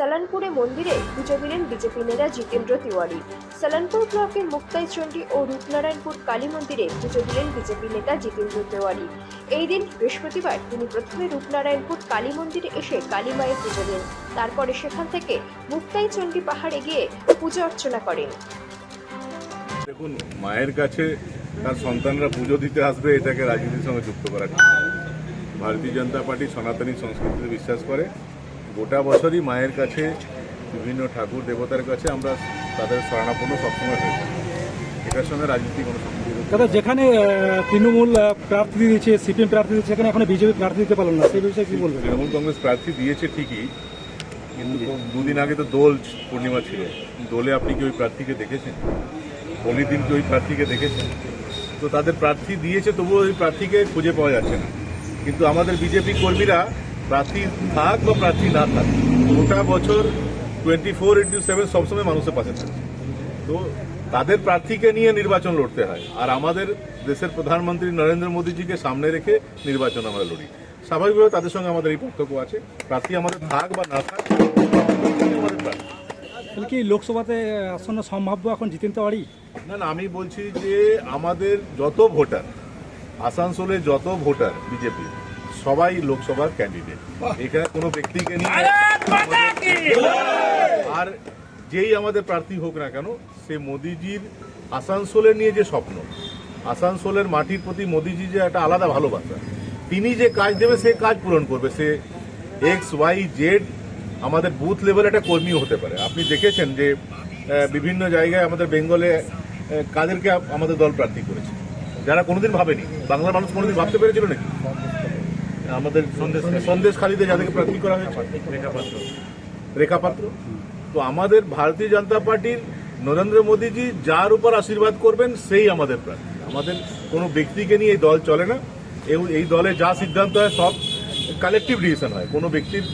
সালানপুরে মন্দিরে পুজো দিলেন বিজেপি নেতা জিতেন্দ্র তিওয়ারি। সালানপুর ব্লকের মুক্তাইচন্ডী ও রূপনারায়ণপুর কালী মন্দিরে পুজো দিলেন বিজেপি নেতা জিতেন্দ্র তিওয়ারি। এই দিন বৃহস্পতিবার তিনি প্রথমে রূপনারায়ণপুর কালী মন্দিরে এসে কালী মায়ের পুজো দেন। তারপরে সেখান থেকে মুক্তাইচন্ডী পাহাড়ে গিয়ে পুজো অর্চনা করেন। দেখুন, মায়ের কাছে তার সন্তানরা পুজো দিতে আসবে, এটাকে রাজনীতির সঙ্গে যুক্ত করা ভারতীয় জনতা পার্টি সনাতনী সংস্কৃতিতে বিশ্বাস করে। গোটা বছরই মায়ের কাছে বিভিন্ন ঠাকুর দেবতার কাছে আমরা তাদের শরণাপন্ন সবসময় হয়ে থাকি। এটার সঙ্গে রাজনীতি কোনো দাদা যেখানে তৃণমূল প্রার্থী দিয়েছে সিপিএম প্রার্থী দিয়েছে সেখানে এখন বিজেপি প্রার্থী দিতে পারল না সেই বিষয়ে কি বলবেন? তৃণমূল কংগ্রেস প্রার্থী দিয়েছে ঠিকই কিন্তু দুদিন আগে তো দোল পূর্ণিমা ছিল। দোলে আপনি কি ওই প্রার্থীকে দেখেছেন? হোলির দিন কি ওই প্রার্থীকে দেখেছেন? তো তাদের প্রার্থী দিয়েছে তবুও ওই প্রার্থীকে খুঁজে পাওয়া যাচ্ছে না। কিন্তু আমাদের বিজেপি কর্মীরা প্রার্থী থাক বা প্রার্থী না থাক গোটা বছর টোয়েন্টি ফোর ইন্টু সেভেন সবসময় মানুষের পাশে থাকে। তো তাদের প্রার্থীকে নিয়ে নির্বাচন লড়তে হয়। আর আমাদের দেশের প্রধানমন্ত্রী নরেন্দ্র মোদীজিকে সামনে রেখে নির্বাচন আমরা লড়ি। স্বাভাবিকভাবে তাদের সঙ্গে আমাদের এই পার্থক্য আছে। প্রার্থী আমাদের থাক বা না থাক আমাদের প্রার্থী। কি লোকসভাতে আসন্ন সম্ভাব্য এখন জিতেন তেওয়ারি না না আমি বলছি যে আমাদের যত ভোটার আসানসোলে যত ভোটার বিজেপি সবাই লোকসভার ক্যান্ডিডেট এখানে কোনো ব্যক্তিকে নিয়ে আর যেই আমাদের প্রার্থী হোক না কেন সে মোদিজির আসানসোলের নিয়ে যে স্বপ্ন আসানসোলের মাটির প্রতি মোদিজি যে একটা আলাদা ভালোবাসা তিনি যে কাজ দেবে সে কাজ পূরণ করবে। সে এক্স ওয়াই জেড আমাদের বুথ লেভেলে একটা কর্মীও হতে পারে। আপনি দেখেছেন যে বিভিন্ন জায়গায় আমাদের বেঙ্গলে কাদেরকে আমাদের দল প্রার্থী করেছে। যারা কোনোদিন ভাবেনি বাংলার মানুষ কোনোদিন ভাবতে পেরেছিল নাকি? আমাদের সন্দেশ খালিতে যাদেরকে প্রার্থী করা হয়েছে, রেখাপাত্র। রেখাপাত্র? তো আমাদের ভারতীয় জনতা পার্টির নরেন্দ্র মোদীজি যার উপর আশীর্বাদ করবেন, সেই আমাদের প্রার্থী। আমাদের কোনো ব্যক্তিকে নিয়ে এই দল চলে না। এবং এই দলে যা সিদ্ধান্ত হয় সব কালেকটিভ ডিসিশন হয়। কোনো ব্যক্তির